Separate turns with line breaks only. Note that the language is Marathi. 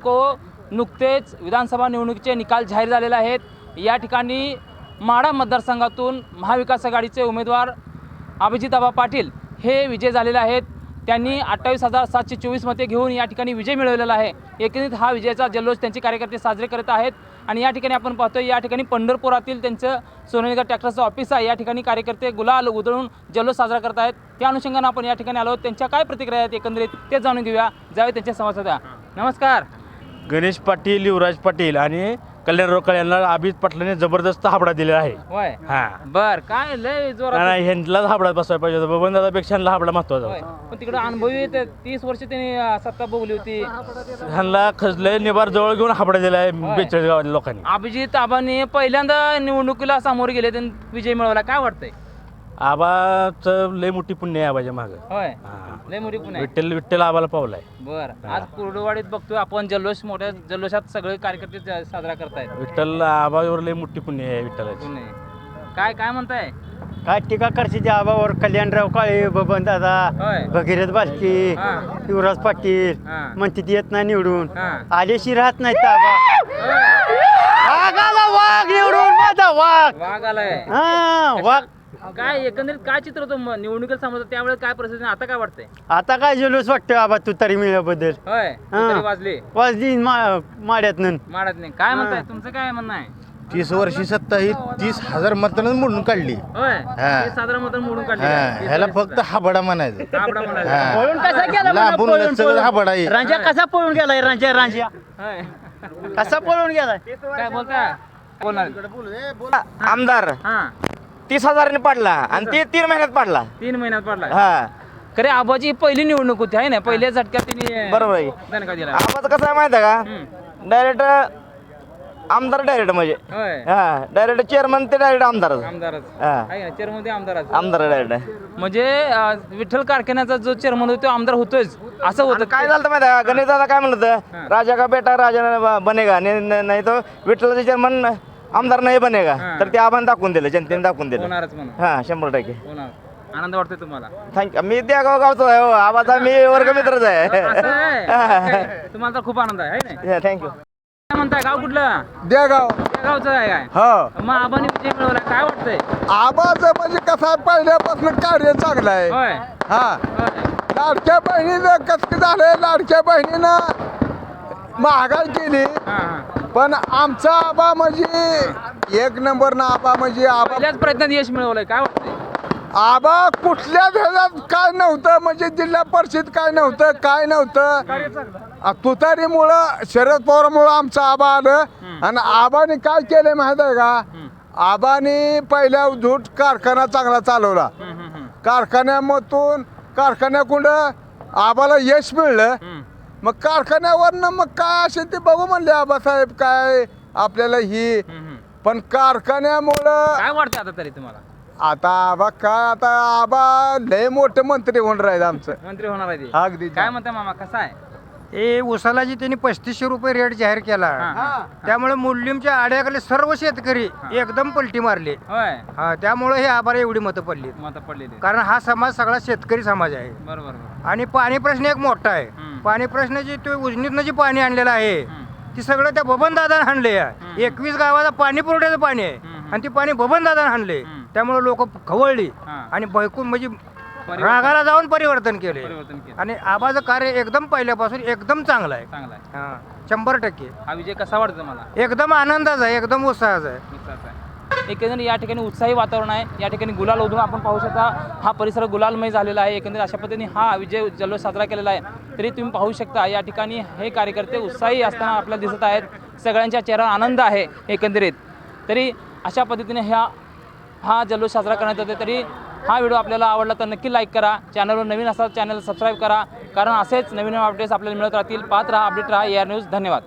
को नुकतेच विधानसभा निवडणुकीचे निकाल जाहीर झालेले आहेत. या ठिकाणी माडा मतदारसंघातून महाविकास आघाडीचे उमेदवार अभिजितबा पाटील हे विजय झालेले आहेत. त्यांनी अठ्ठावीस हजार सातशे चोवीस मते घेऊन या ठिकाणी विजय मिळवलेला आहे. एकंदरीत हा विजयाचा जल्लोष त्यांचे कार्यकर्ते साजरे करत आहेत. आणि या ठिकाणी आपण पाहतोय या ठिकाणी पंढरपुरातील त्यांचं सोनेगर ट्रॅक्टरचं ऑफिस आहे. या ठिकाणी कार्यकर्ते गुलाल उधळून जल्लोष साजरा करत आहेत. त्या अनुषंगानं आपण या ठिकाणी आलो त्यांच्या काय प्रतिक्रिया आहेत एकंदरीत ते जाणून घेऊया. जावे त्यांच्या संवाद नमस्कार.
गणेश पाटील युवराज पाटील आणि कल्याणराव कल्याणला अभित पाटलाने जबरदस्त हाबडा दिलेला आहे.
होय.
हा.
बर काय लय जोरात
नाही ह्यांनाच हाबडा बसवायला पाहिजे होता. बबन दादापेक्षा ह्यांना हाबडा महत्त्वाचा
होय.
होता.
पण तिकडे अनुभवी तीस वर्ष त्यांनी अं, सत्ता भोगली होती.
ह्यांना खजलंय निभार जवळ घेऊन हाबडा दिला आहे बेचाळीस गावातल्या लोकांनी.
अभिजित आबांनी पहिल्यांदा निवडणुकीला सामोरे गेले त्यांनी विजय मिळवला. काय वाटतंय?
आबाचं लय मोठी पुण्य आहे आबाच्या मागं.
होय.
हा.
लय मोठी पुणे
विठ्ठल विठ्ठल आबाला पावलाय.
बर. आज कुर्डुवाडीत बघतोय आपण जल्लोष मोठ्या जल्लोषात सगळे कार्यकर्ते ज- साजरा करतायत.
विठ्ठल आबावर लय मोठी पुण्य आहे विठ्ठलाची.
पुणे काय काय म्हणताय?
काय टीका करते आबावर? कल्याणराव काळे बबन दादा
होय.
भगीरथ बालकी
हा.
युवराज पाटील
हा.
म्हणते ती येत नाही निवडून.
हा.
आलेशी राहत नाही आबा.
होय.
वाघ निवडून माझा वाघ.
वाघ आलाय.
हा वाघ
काय एकंदरीत काय चित्र होतं निवडणुकीला समजतं त्यावेळेस काय परिस्थिती आता काय वाटतंय?
आता काय जल्लोष वाटतं आबा तू तरी मिळल्याबद्दल
होय
हा.
तरी वाजले.
वाजली मा- माड्यातनं.
माडत नाही काय म्हणताय तुमचं काय म्हणणं आहे?
तीस वर्षी सत्ता ही तीस हजार मतदान मोडून काढली.
होय
हा.
ते साधारण मतदान मोडून काढले.
हा? ह्याला फक्त हाबडा म्हणायचं. हा.
पळून कसा गेला.
हाबडा आहे.
रांजा कसा पळून गेलाय रांजा रांजा?
होय.
कसा पळून गेलाय?
काय बोलता
आमदार.
हा.
तीस हजाराने पाडला आणि ते तीन महिन्यात पाडला.
तीन महिन्यात पडला.
हा.
खरे आबाची ही पहिली निवडणूक होती आहे ना? पहिल्या झटक्यात तिने
बरोबर आहे.
दणका दिला.
आवाज कसा आहे माहिती आहे का. डायरेक्ट आमदार डायरेक्ट म्हणजे.
होय.
हा डायरेक्ट चेअरमन ते डायरेक्ट आमदार.
आमदारच.
हा.
आहे ना चेअरमध्ये आमदारच.
आमदार डायरेक्ट.
म्हणजे अं, विठ्ठल कारखान्याचा जो चेअरमन होतो तो आमदार होतोच असं होतं
काय झालं माहिती आहे का? गणेश दादा काय म्हणत होतं? राजा का बेटा राजा न- बनेगा. ने- न- नाही तो विठ्ठलाचे चेअरमन आमदार नाही बनेगा.
हा.
तर ते आबाने दाखवून दिलं जनतेने दाखवून दिलं.
होणारच
हा शंभर टक्के.
होणार. आनंद वाटतोय तुम्हाला?
थँक्यू मी त्या गाव गावचा आहे हो. आबाचा मी वर्गमित्रच
असं
आहे?
तुम्हाला तर खूप आनंद आहे है ना
थँक्यू
काय म्हणताय गाव कुठलं?
देगाव.
त्या गावचं आहे काय?
हा.
मग आबाने विजय मिळवला काय वाटतंय?
आबाचं म्हणजे कसं पहिल्यापासून कार्य चांगलं आहे.
होय.
हा.
होय
लाडक्या बहिणीनं कसं झालंय लाडक्या बहिणीनं महागाई केली.
हा हा.
पण आमचा आबा म्हणजे एक नंबर ना आबा म्हणजे आबा
पहिल्याच प्रयत्नात यश मिळवलंय काय वाटतंय?
आबा कुठल्या ह्याच्यात काय नव्हतं म्हणजे जिल्हा परिषद काय नव्हतं काय नव्हतं? तुतारीमुळं शरद पवारमुळं आमचं आबा आलं. आणि आबाने काय केलं माहीत आहे का? आबाने पहिल्या झूट कारखाना चांगला चालवला. कारखान्यामधून कारखान्याकुंड आबाला यश मिळलं. मग कारखान्यावरनं मग काय असेल ते बघू म्हणले आबासाहेब काय आपल्याला ही
हम्म.
पण कारखान्यामुळं
काय वाटतं आता तरी तुम्हाला?
आता आबा काय आता आबा लय मोठे मंत्री होऊन राहिले आमचं.
मंत्री होणार आहे ते.
अगदी.
काय म्हणताय मामा कसा आहे?
हे उसाला जी त्यांनी पस्तीसशे रुपये रेट जाहीर केला.
हा.
त्यामुळे मुलीमच्या आड्याखाली सर्व शेतकरी एकदम पलटी मारले.
होय.
हा त्यामुळे हे आभार एवढी मतं पडली
मत पडलेले
कारण हा समाज सगळा शेतकरी समाज आहे.
बरोबर बरोबर.
आणि पाणी प्रश्न एक मोठा आहे.
हम्म.
पाणी प्रश्नाची तो उजनीतनं जे पाणी आणलेलं आहे. ती सगळं त्या बबन दादाने आणले एकवीस गावाला पाणी पुरवठ्याचं पाणी आहे. आणि ती पाणी बबन दादाने आणले. त्यामुळे लोक खवळली. आणि बैकून म्हणजे रागाला जाऊन परिवर्तन केले. आणि आबाचं कार्य एकदम पहिल्यापासून एकदम चांगलं आहे.
चांगला आहे.
हा, शंभर टक्के.
हा विजय कसा वाटतो तुम्हाला?
एकदम आनंदाचा आहे एकदम उत्साहाचा आहे.
आहे. एकंदरीत या ठिकाणी उत्साही वातावरण आहे. या ठिकाणी गुलाल ओढून आपण पाहू शकता. हा परिसर गुलालमय झालेला आहे. एकंदरीत अशा पद्धतीने हा विजय जल्लोष साजरा केलेला आहे. तरी तुम्ही पाहू शकता या ठिकाणी हे कार्यकर्ते उत्साही असताना आपल्याला दिसत आहेत. सगळ्यांच्या चेहऱ्यावर आनंद आहे एकंदरीत. तरी अशा पद्धतीने ह्या हा जल्लोष साजरा करण्यात येते तरी हा व्हिडिओ आपल्याला आवडला तर नक्की लाईक करा. चॅनलवर नवीन असाल चॅनल सबस्क्राईब करा. कारण असेच नवीन नवीन अपडेट्स आपल्याला मिळत राहतील. पाहत राहा अपडेट राहा. Air news. धन्यवाद.